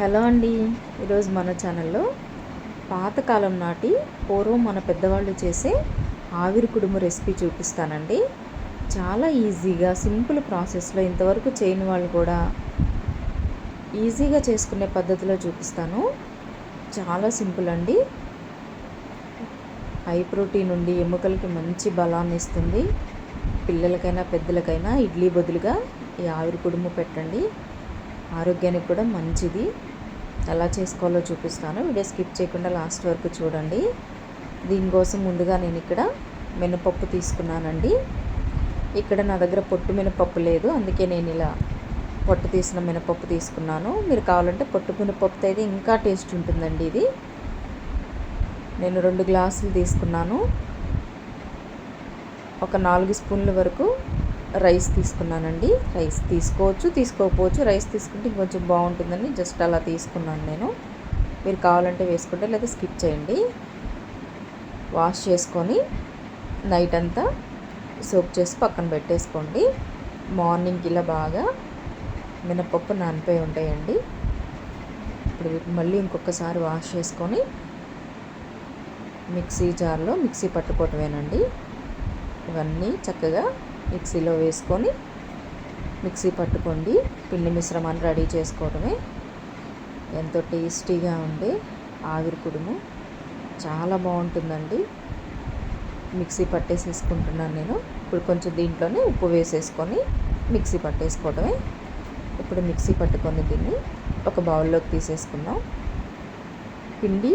Hello అండి. ఈరోజు మన ఛానల్లో పాతకాలం నాటి పూర్వం మన పెద్దవాళ్ళు చేసే ఆవిరి కుడుము రెసిపీ చూపిస్తానండి. చాలా ఈజీగా సింపుల్ ప్రాసెస్లో ఇంతవరకు చేయని వాళ్ళు కూడా ఈజీగా చేసుకునే పద్ధతిలో చూపిస్తాను. చాలా సింపుల్ అండి. హై ప్రోటీన్ ఉండి ఎముకలకి మంచి బలాన్ని ఇస్తుంది. పిల్లలకైనా పెద్దలకైనా ఇడ్లీ బదులుగా ఈ ఆవిరి కుడుము పెట్టండి. ఆరోగ్యానికి కూడా మంచిది. ఎలా చేసుకోవాలో చూపిస్తాను. వీడియో స్కిప్ చేయకుండా లాస్ట్ వరకు చూడండి. దీనికోసం ముందుగా నేను ఇక్కడ మినపప్పు తీసుకున్నానండి. ఇక్కడ నా దగ్గర పొట్టు మినపప్పు లేదు. అందుకే నేను ఇలా పొట్టు తీసిన మినపప్పు తీసుకున్నాను. మీరు కావాలంటే పొట్టు మినపప్పుతో అయితే ఇంకా టేస్ట్ ఉంటుందండి ఇది. నేను రెండు గ్లాసులు తీసుకున్నాను. ఒక నాలుగు స్పూన్ల వరకు రైస్ తీసుకున్నానండి. రైస్ తీసుకోవచ్చు తీసుకోకపోవచ్చు. రైస్ తీసుకుంటే ఇంకొంచెం బాగుంటుందని జస్ట్ అలా తీసుకున్నాను నేను. మీరు కావాలంటే వేసుకుంటే లేదా స్కిప్ చేయండి. వాష్ చేసుకొని నైట్ అంతా సోప్ చేసి పక్కన పెట్టేసుకోండి. మార్నింగ్ ఇలా బాగా మినపప్పు నానిపోయి ఉంటాయండి. ఇప్పుడు మళ్ళీ ఇంకొకసారి వాష్ చేసుకొని మిక్సీ జార్లో మిక్సీ పట్టుకోవటమేనండి. ఇవన్నీ చక్కగా మిక్సీలో వేసుకొని మిక్సీ పట్టుకోండి. పిండి మిశ్రమాన్ని రెడీ చేసుకోవడమే. ఎంతో టేస్టీగా ఉండే ఆవిరి కుడుము. చాలా బాగుంటుందండి. మిక్సీ పట్టేసేసుకుంటున్నాను నేను. ఇప్పుడు కొంచెం దీంట్లోనే ఉప్పు వేసేసుకొని మిక్సీ పట్టేసుకోవడమే. ఇప్పుడు మిక్సీ పట్టుకొని దీన్ని ఒక బౌల్లోకి తీసేసుకుందాం. పిండి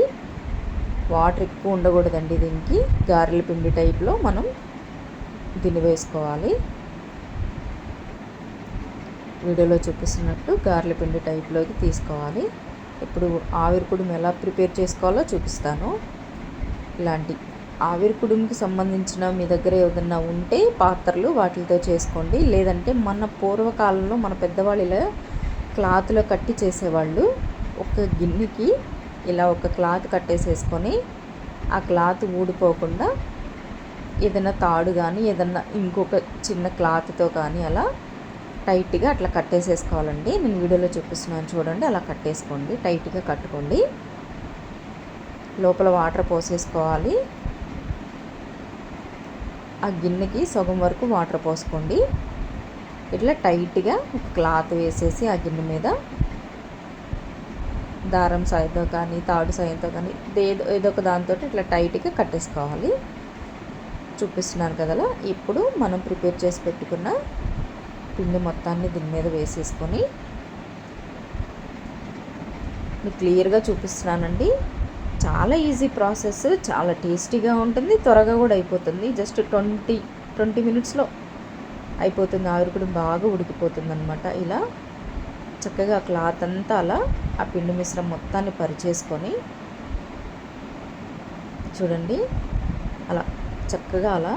వాటర్ ఎక్కువ ఉండకూడదండి దీనికి. గారెల పిండి టైప్లో మనం దీన్ని వేసుకోవాలి. వీడియోలో చూపిస్తున్నట్టు గార్ల పిండి టైప్లోకి తీసుకోవాలి. ఇప్పుడు ఆవిరి కుడుము ఎలా ప్రిపేర్ చేసుకోవాలో చూపిస్తాను. ఇలాంటి ఆవిరి కుడుముకి సంబంధించిన మీ దగ్గర ఏదన్నా ఉంటే పాత్రలు వాటితో చేసుకోండి. లేదంటే మన పూర్వకాలంలో మన పెద్దవాళ్ళు ఇలా క్లాత్లో కట్టి చేసేవాళ్ళు ఒక గిన్నెకి ఇలా ఒక క్లాత్ కట్టేసేసుకొని ఆ క్లాత్ ఊడిపోకుండా ఏదైనా తాడు కానీ ఏదన్నా ఇంకొక చిన్న క్లాత్తో కానీ అలా టైట్గా అట్లా కట్టేసేసుకోవాలండి. నేను వీడియోలో చూపిస్తున్నాను చూడండి అలా కట్టేసుకోండి టైట్గా కట్టుకోండి. లోపల వాటర్ పోసేసుకోవాలి. ఆ గిన్నెకి సగం వరకు వాటర్ పోసుకోండి. ఇట్లా టైట్గా క్లాత్ వేసేసి ఆ గిన్నె మీద దారం సాయంతో కానీ తాడు సాయంతో కానీ ఏదో ఏదో ఒక దాంతో ఇట్లా టైట్గా కట్టేసుకోవాలి. చూపిస్తున్నాను కదా ఇప్పుడు మనం ప్రిపేర్ చేసి పెట్టుకున్న పిండి మొత్తాన్ని దీని మీద వేసేసుకొని మీకు క్లియర్గా చూపిస్తున్నానండి. చాలా ఈజీ ప్రాసెస్ చాలా టేస్టీగా ఉంటుంది త్వరగా కూడా అయిపోతుంది. జస్ట్ ట్వంటీ ట్వంటీ మినిట్స్లో అయిపోతుంది. ఆవిరి బాగా ఉడికిపోతుంది అనమాట ఇలా చక్కగా క్లాత్ అంతా అలా ఆ పిండి మిశ్రం మొత్తాన్ని పరిచేసుకొని చూడండి. అలా చక్కగా అలా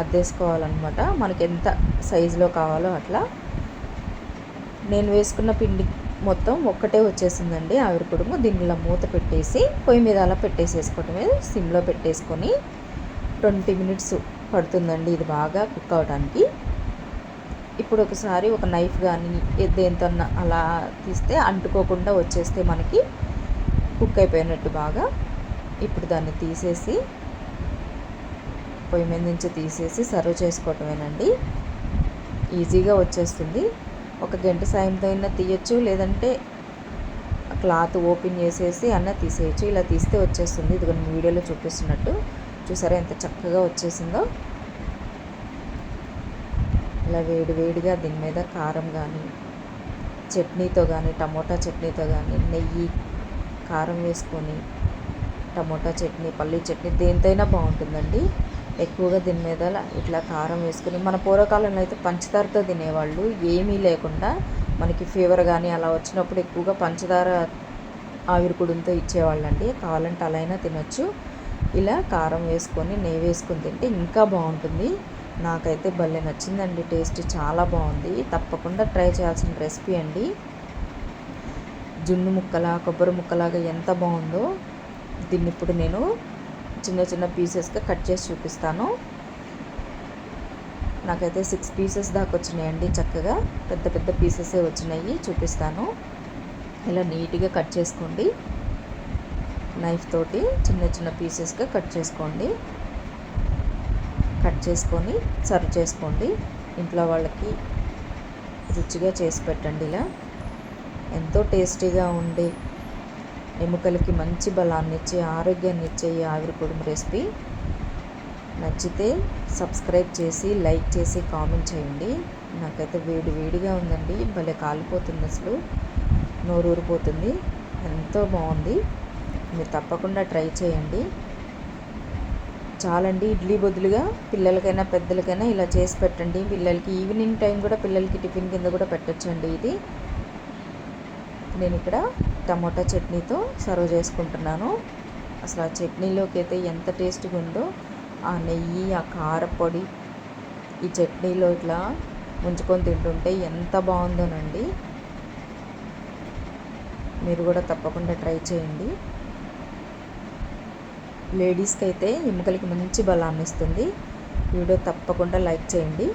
అద్దేసుకోవాలన్నమాట. మనకి ఎంత సైజులో కావాలో అట్లా. నేను వేసుకున్న పిండి మొత్తం ఒక్కటే వచ్చేసిందండి. ఆవిరి కుడుము దీనిలో మూత పెట్టేసి పొయ్యి మీద అలా పెట్టేసేసుకోవటమే సిమ్లో పెట్టేసుకొని ట్వంటీ మినిట్స్ పడుతుందండి ఇది బాగా కుక్ అవడానికి ఇప్పుడు ఒకసారి ఒక నైఫ్ కానీ దేంతో అలా తీస్తే అంటుకోకుండా వచ్చేస్తే మనకి కుక్ అయిపోయినట్టు బాగా. ఇప్పుడు దాన్ని తీసేసి పొయ్యి మీద నుంచి తీసేసి సర్వ్ చేసుకోవటమేనండి. ఈజీగా వచ్చేస్తుంది. ఒక గంట సాయంతో అయినా తీయచ్చు లేదంటే క్లాత్ ఓపెన్ చేసేసి అన్న తీసేయచ్చు. ఇలా తీస్తే వచ్చేస్తుంది. ఇది కొన్ని వీడియోలో చూపిస్తున్నట్టు. చూసారా ఎంత చక్కగా వచ్చేసిందో? ఇలా వేడి వేడిగా దీని మీద కారం కానీ చట్నీతో కానీ టమోటా చట్నీతో కానీ నెయ్యి కారం వేసుకొని టమోటా చట్నీ పల్లీ చట్నీ దేనితైనా బాగుంటుందండి. ఎక్కువగా దీని మీద ఇట్లా కారం వేసుకుని మన పూర్వకాలంలో అయితే పంచదారతో తినేవాళ్ళు ఏమీ లేకుండా మనకి ఫీవర్ కానీ అలా వచ్చినప్పుడు ఎక్కువగా పంచదార ఆవిరికుడుంతో ఇచ్చేవాళ్ళండి. కావాలంటే అలా అయినా తినొచ్చు. ఇలా కారం వేసుకొని నెయ్యి వేసుకొని తింటే ఇంకా బాగుంటుంది. నాకైతే భలే నచ్చిందండి. టేస్ట్ చాలా బాగుంది. తప్పకుండా ట్రై చేయాల్సిన రెసిపీ అండి. జున్ను ముక్కలా కొబ్బరి ముక్కలాగా ఎంత బాగుందో. దీన్ని ఇప్పుడు నేను చిన్న చిన్న పీసెస్గా కట్ చేసి చూపిస్తాను. నాకైతే సిక్స్ పీసెస్ దాకా వచ్చినాయండి చక్కగా. పెద్ద పెద్ద పీసెసే వచ్చినాయి చూపిస్తాను. ఇలా నీట్గా కట్ చేసుకోండి. నైఫ్ తోటి చిన్న చిన్న పీసెస్గా కట్ చేసుకోండి. కట్ చేసుకొని సర్వ్ చేసుకోండి. ఇంట్లో వాళ్ళకి రుచిగా చేసి పెట్టండి ఇలా. ఎంతో టేస్టీగా ఉండే ఎముకలకి మంచి బలాన్ని ఇచ్చే ఆరోగ్యాన్ని ఇచ్చే ఈ ఆవిరి కుడుము రెసిపీ నచ్చితే సబ్స్క్రైబ్ చేసి లైక్ చేసి కామెంట్ చేయండి. నాకైతే వేడి వేడిగా ఉందండి. భలే కాలిపోతుంది అసలు. నోరూరిపోతుంది. ఎంతో బాగుంది. మీరు తప్పకుండా ట్రై చేయండి. చాలండి. ఇడ్లీ బదులుగా పిల్లలకైనా పెద్దలకైనా ఇలా చేసి పెట్టండి. పిల్లలకి ఈవినింగ్ టైం కూడా పిల్లలకి టిఫిన్ కింద కూడా పెట్టచ్చండి ఇది. నేను ఇక్కడ టమోటా చట్నీతో సర్వ్ చేసుకుంటున్నాను. అసలు ఆ చట్నీలోకి అయితే ఎంత టేస్ట్గా ఉందో ఆ నెయ్యి ఆ కారపొడి ఈ చట్నీలో ఇట్లా ముంచుకొని తింటుంటే ఎంత బాగుందోనండి. మీరు కూడా తప్పకుండా ట్రై చేయండి. లేడీస్కి అయితే ఎముకలకి మంచి బలాన్ని ఇస్తుంది వీడియో తప్పకుండా లైక్ చేయండి.